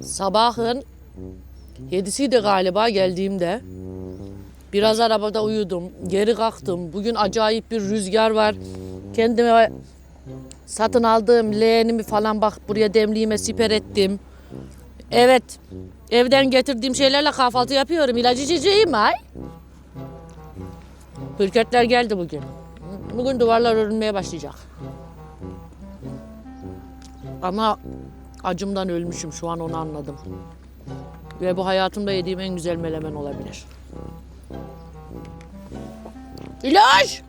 Sabahın yedisiydi galiba geldiğimde. Biraz arabada uyudum. Geri kalktım. Bugün acayip bir rüzgar var. Kendime satın aldığım leğenimi falan bak buraya demliğime siper ettim. Evet. Evden getirdiğim şeylerle kahvaltı yapıyorum. İlacı içeceğim ay. Hürketler geldi bugün. Bugün duvarlar örülmeye başlayacak. Ama acımdan ölmüşüm şu an onu anladım. Ve bu hayatımda yediğim en güzel melemen olabilir. İlaç!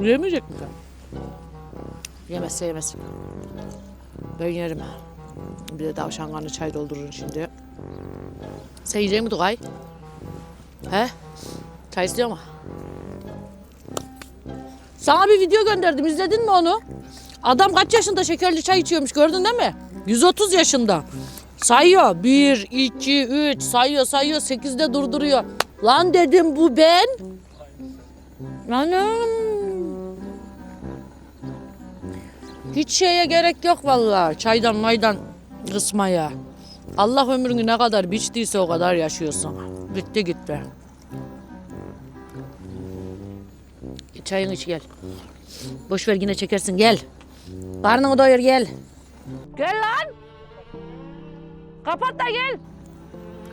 Yemeyecek mi? Yemezse yemesin. Ben yerim. Bir de tavşan kanı çay doldurun şimdi. Sen yiyecek mi Tugay? He? Çay istiyor mu? Sana bir video gönderdim. izledin mi onu? Adam kaç yaşında şekerli çay içiyormuş gördün değil mi? 130 yaşında. Sayıyor. 1, 2, 3 sayıyor sayıyor. 8'de durduruyor. Lan dedim bu ben. Anam. Hiç şeye gerek yok vallahi. Çaydan maydan kısmaya. Allah ömrünü ne kadar biçtiyse o kadar yaşıyorsun. Bitti gitti. Çayını iç gel. Boş ver yine çekersin gel. Karnını doyur gel. Gel lan. Kapat da gel.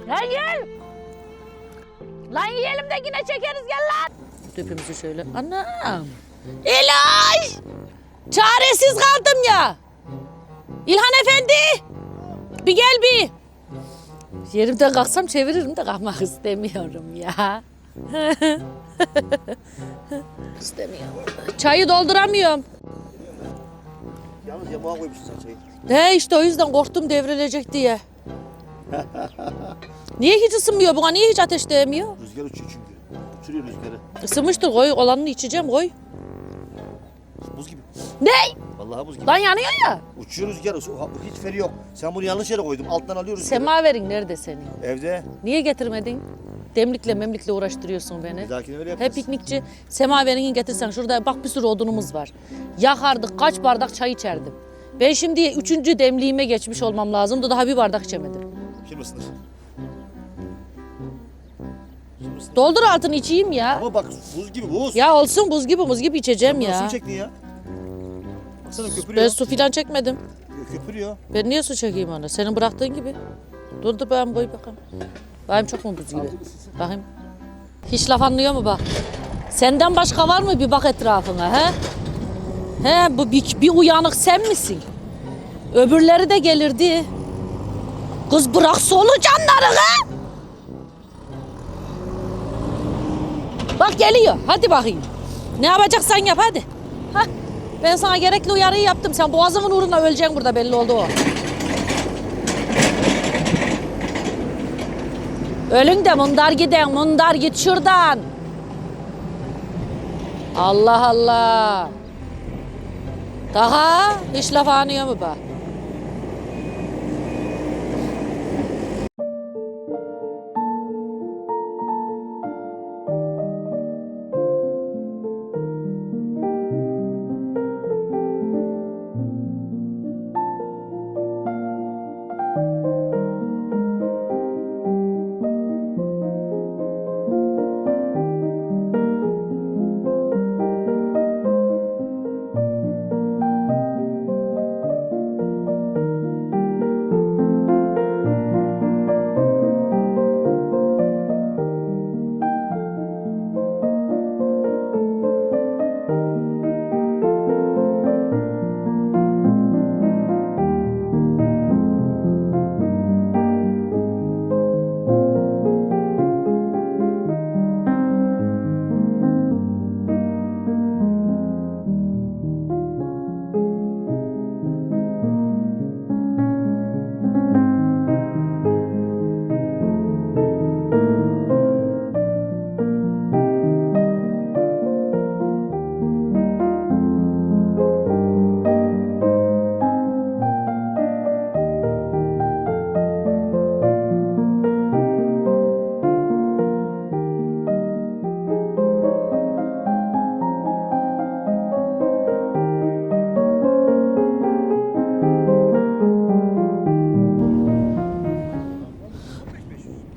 Lan gel. Lan yiyelim de yine çekeriz gel lan. Tüpümüzü şöyle. Anam. İlaç. Çaresiz kaldım ya. İlhan Efendi. Bir gel bir. Yerimden kalksam çeviririm de kalkmak istemiyorum ya. istemiyorum. Çayı dolduramıyorum. Yalnız yamağa koymuşsun sen çayı. He işte o yüzden korktum devrilecek diye. Niye hiç ısınmıyor buna? Niye hiç ateş değmiyor? Rüzgar uçuyor çünkü. Uçuruyor rüzgarı. Isınmıştır koy. Olanını içeceğim koy. Buz gibi. Ne? Vallahi buz gibi. Lan yanıyor ya. Uçuyor rüzgar. Hiç feri yok. Sen bunu yanlış yere koydun. Alttan alıyor rüzgarı. Semaverin nerede senin? Evde. Niye getirmedin? Demlikle memlikle uğraştırıyorsun beni. Bir dahakine öyle Hep yaparız. piknikçi semaverini getirsen şurada bak bir sürü odunumuz var. Yakardık kaç bardak çay içerdim. Ben şimdi üçüncü demliğime geçmiş olmam lazımdı. Daha bir bardak içemedim. Şimdi ısınır. Doldur altını içeyim ya. Ama bak buz gibi buz. Ya olsun buz gibi buz gibi içeceğim Nasıl ya. mı çektin ya? Baksana Ben köpürüyor. su filan çekmedim. Köpürüyor. Ben niye su çekeyim ona? Senin bıraktığın gibi. Dur dur ben koy bakalım. Bakayım çok mu buz gibi? Bakayım. Hiç laf anlıyor mu bak? Senden başka var mı bir bak etrafına he? He bu bir, bir uyanık sen misin? Öbürleri de gelirdi. Kız bırak solucanları he? Bak geliyor. Hadi bakayım. Ne yapacaksan yap hadi. Hah. Ben sana gerekli uyarıyı yaptım. Sen boğazının uğruna öleceksin burada belli oldu o. Ölün de mundar giden mundar git şuradan. Allah Allah. Daha hiç laf anıyor mu bak?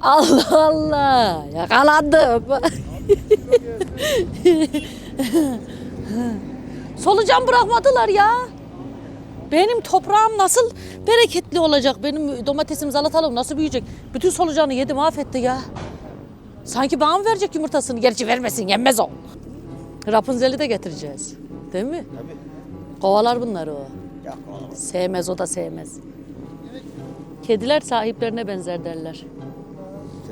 Allah Allah. Yakalandım. Solucan bırakmadılar ya. Benim toprağım nasıl bereketli olacak? Benim domatesim, salatalığım nasıl büyüyecek? Bütün solucanı yedi mahvetti ya. Sanki bana mı verecek yumurtasını? Gerçi vermesin, yenmez o. Rapunzel'i de getireceğiz. Değil mi? Tabii. Kovalar bunları o. Ya oğlum. Sevmez o da sevmez. Kediler sahiplerine benzer derler.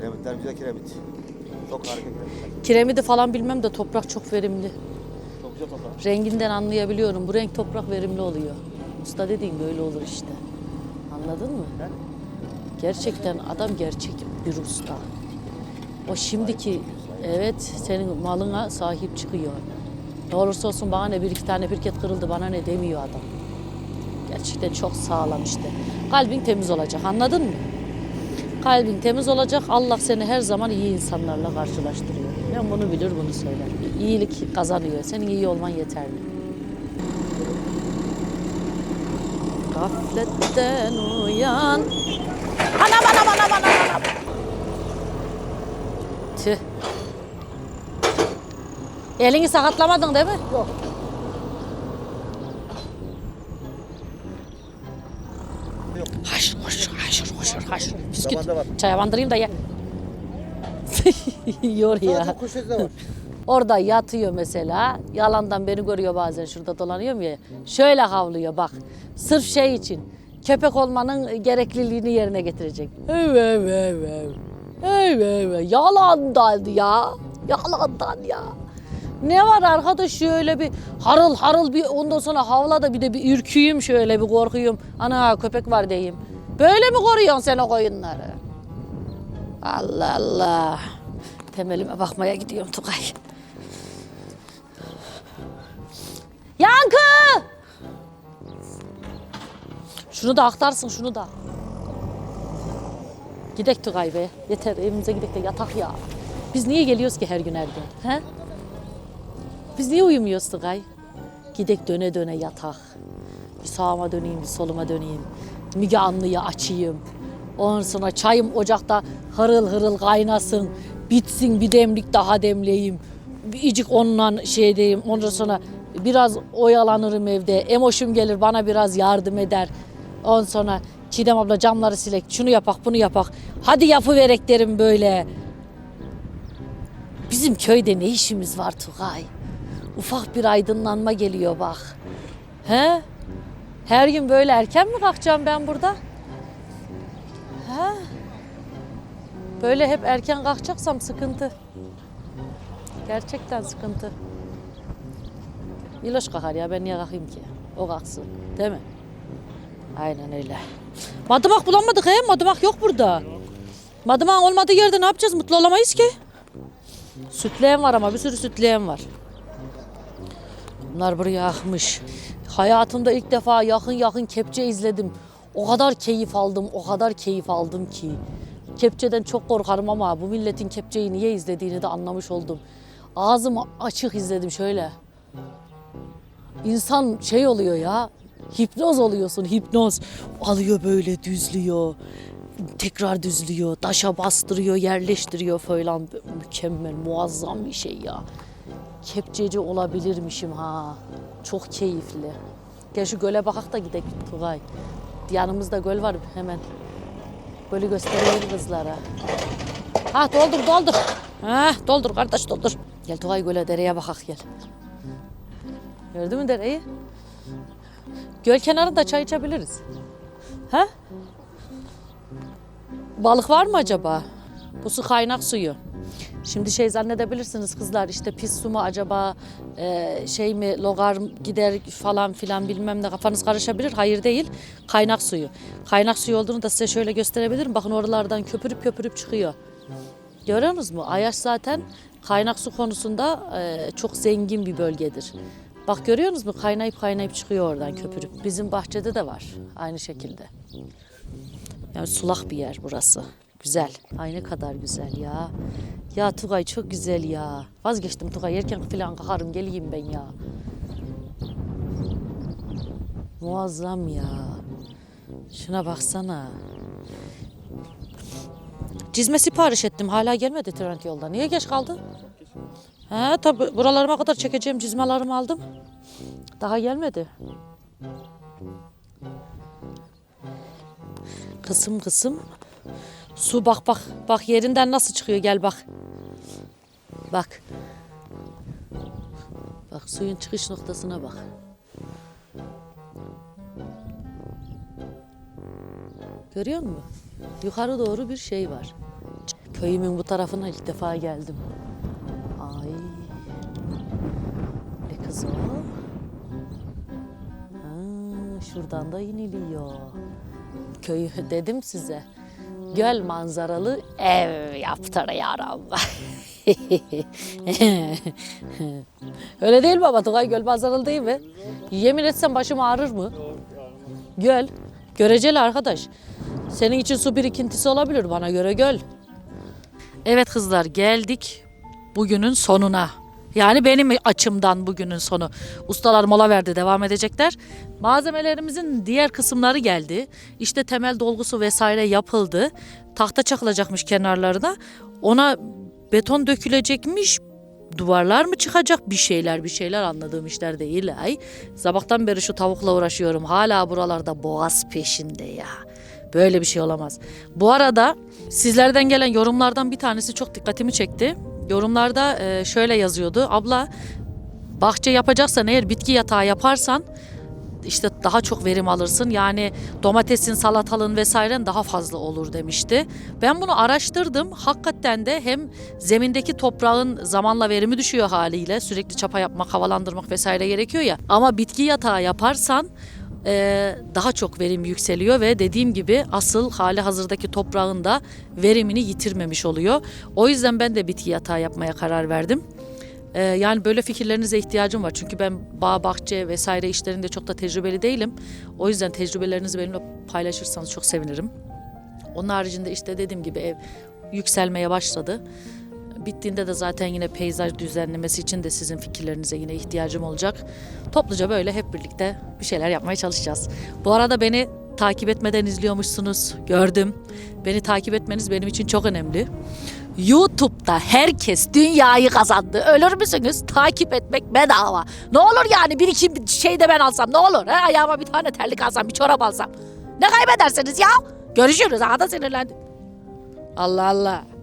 Kiremitler güzel kiremit. Çok harika kiremitler. Kiremidi falan bilmem de toprak çok verimli. Çok güzel toprak. Renginden anlayabiliyorum. Bu renk toprak verimli oluyor. Usta dediğin böyle olur işte. Anladın mı? Gerçekten adam gerçek bir usta. O şimdiki evet senin malına sahip çıkıyor. Ne olursa olsun bana ne bir iki tane pirket kırıldı bana ne demiyor adam. Gerçekten çok sağlam işte. Kalbin temiz olacak anladın mı? Kalbin temiz olacak. Allah seni her zaman iyi insanlarla karşılaştırıyor. Ben bunu bilir bunu söyler. İyilik kazanıyor. Senin iyi olman yeterli. Gafletten uyan. Anam anam anam anam anam. Tüh. Elini sakatlamadın değil mi? Yok. Yok. Haşır haşır haşır haşır var. Çaya bandırayım da ye. Yor ya. Sadece var. Orada yatıyor mesela. Yalandan beni görüyor bazen şurada dolanıyorum ya. Şöyle havlıyor bak. Sırf şey için. Köpek olmanın gerekliliğini yerine getirecek. Ev ev ev ev. Ev ev ev. Yalandan ya. Yalandan ya. Ne var arkadaş şöyle bir harıl harıl bir ondan sonra havla da bir de bir ürküyüm şöyle bir korkuyum. Ana köpek var diyeyim. Böyle mi koruyorsun sen o koyunları? Allah Allah. Temelime bakmaya gidiyorum Tugay. Yankı! Şunu da aktarsın şunu da. Gidek Tugay be. Yeter evimize gidek de yatak ya. Biz niye geliyoruz ki her gün her gün? He? Biz niye uyumuyoruz Tugay? Gidek döne döne yatak. Bir sağıma döneyim, bir soluma döneyim. Müge Anlı'yı açayım. Ondan sonra çayım ocakta hırıl hırıl kaynasın. Bitsin bir demlik daha demleyeyim. Bir icik onunla şey diyeyim. Ondan sonra biraz oyalanırım evde. Emoşum gelir bana biraz yardım eder. Ondan sonra Çiğdem abla camları silek. Şunu yapak bunu yapak. Hadi yapıverek derim böyle. Bizim köyde ne işimiz var Tugay? Ufak bir aydınlanma geliyor bak. He? Her gün böyle erken mi kalkacağım ben burada? He? Böyle hep erken kalkacaksam sıkıntı. Gerçekten sıkıntı. İloş kalkar ya ben niye kalkayım ki? O kalksın değil mi? Aynen öyle. Madımak bulamadık he. Madımak yok burada. Madımak olmadığı yerde ne yapacağız? Mutlu olamayız ki. Sütleyen var ama bir sürü sütleyen var. Bunlar buraya akmış. Hayatımda ilk defa yakın yakın kepçe izledim. O kadar keyif aldım, o kadar keyif aldım ki. Kepçeden çok korkarım ama bu milletin kepçeyi niye izlediğini de anlamış oldum. Ağzım açık izledim şöyle. İnsan şey oluyor ya, hipnoz oluyorsun, hipnoz. Alıyor böyle düzlüyor, tekrar düzlüyor, taşa bastırıyor, yerleştiriyor falan. Mükemmel, muazzam bir şey ya kepçeci olabilirmişim ha. Çok keyifli. Gel şu göle bakak da gidelim Tugay. Yanımızda göl var hemen. Gölü gösterelim kızlara. Ha doldur doldur. Ha doldur kardeş doldur. Gel Tugay göle dereye bakak gel. Gördün mü dereyi? Göl kenarında çay içebiliriz. Ha? Balık var mı acaba? Bu su kaynak suyu. Şimdi şey zannedebilirsiniz kızlar işte pis su mu acaba e, şey mi logar gider falan filan bilmem ne kafanız karışabilir. Hayır değil kaynak suyu. Kaynak suyu olduğunu da size şöyle gösterebilirim. Bakın oralardan köpürüp köpürüp çıkıyor. Görüyorsunuz mu? Ayaş zaten kaynak su konusunda e, çok zengin bir bölgedir. Bak görüyorsunuz mu? Kaynayıp kaynayıp çıkıyor oradan köpürüp. Bizim bahçede de var aynı şekilde. Yani sulak bir yer burası. Güzel. Ay ne kadar güzel ya. Ya Tugay çok güzel ya. Vazgeçtim Tugay. Erken falan kalkarım geleyim ben ya. Muazzam ya. Şuna baksana. Cizme sipariş ettim. Hala gelmedi trend yolda. Niye geç kaldı? He tabi buralarıma kadar çekeceğim cizmelerimi aldım. Daha gelmedi. Kısım kısım. Su bak bak. Bak yerinden nasıl çıkıyor gel bak. Bak. Bak suyun çıkış noktasına bak. Görüyor musun? Yukarı doğru bir şey var. Köyümün bu tarafına ilk defa geldim. Ay. Ne kız o? Ha, şuradan da iniliyor. Köyü dedim size. Göl manzaralı ev yaptırıyorum. Öyle değil mi baba? Tugay göl manzaralı değil mi? Yemin etsem başım ağrır mı? Göl. Göreceli arkadaş. Senin için su birikintisi olabilir bana göre göl. Evet kızlar geldik bugünün sonuna. Yani benim açımdan bugünün sonu. Ustalar mola verdi devam edecekler. Malzemelerimizin diğer kısımları geldi. İşte temel dolgusu vesaire yapıldı. Tahta çakılacakmış kenarlarına. Ona beton dökülecekmiş. Duvarlar mı çıkacak bir şeyler bir şeyler anladığım işler değil. Ay sabahtan beri şu tavukla uğraşıyorum. Hala buralarda boğaz peşinde ya. Böyle bir şey olamaz. Bu arada sizlerden gelen yorumlardan bir tanesi çok dikkatimi çekti. Yorumlarda e, şöyle yazıyordu. Abla bahçe yapacaksan eğer bitki yatağı yaparsan işte daha çok verim alırsın. Yani domatesin, salatalığın vesairen daha fazla olur demişti. Ben bunu araştırdım. Hakikaten de hem zemindeki toprağın zamanla verimi düşüyor haliyle. Sürekli çapa yapmak, havalandırmak vesaire gerekiyor ya. Ama bitki yatağı yaparsan e, daha çok verim yükseliyor ve dediğim gibi asıl hali hazırdaki toprağın da verimini yitirmemiş oluyor. O yüzden ben de bitki yatağı yapmaya karar verdim. Ee, yani böyle fikirlerinize ihtiyacım var. Çünkü ben bağ, bahçe vesaire işlerinde çok da tecrübeli değilim. O yüzden tecrübelerinizi benimle paylaşırsanız çok sevinirim. Onun haricinde işte dediğim gibi ev yükselmeye başladı. Bittiğinde de zaten yine peyzaj düzenlemesi için de sizin fikirlerinize yine ihtiyacım olacak. Topluca böyle hep birlikte bir şeyler yapmaya çalışacağız. Bu arada beni takip etmeden izliyormuşsunuz. Gördüm. Beni takip etmeniz benim için çok önemli. YouTube'da herkes dünyayı kazandı. Ölür müsünüz? Takip etmek bedava. Ne olur yani bir iki şey de ben alsam ne olur? He? Ayağıma bir tane terlik alsam, bir çorap alsam. Ne kaybedersiniz ya? Görüşürüz. Aha da sinirlendim. Allah Allah.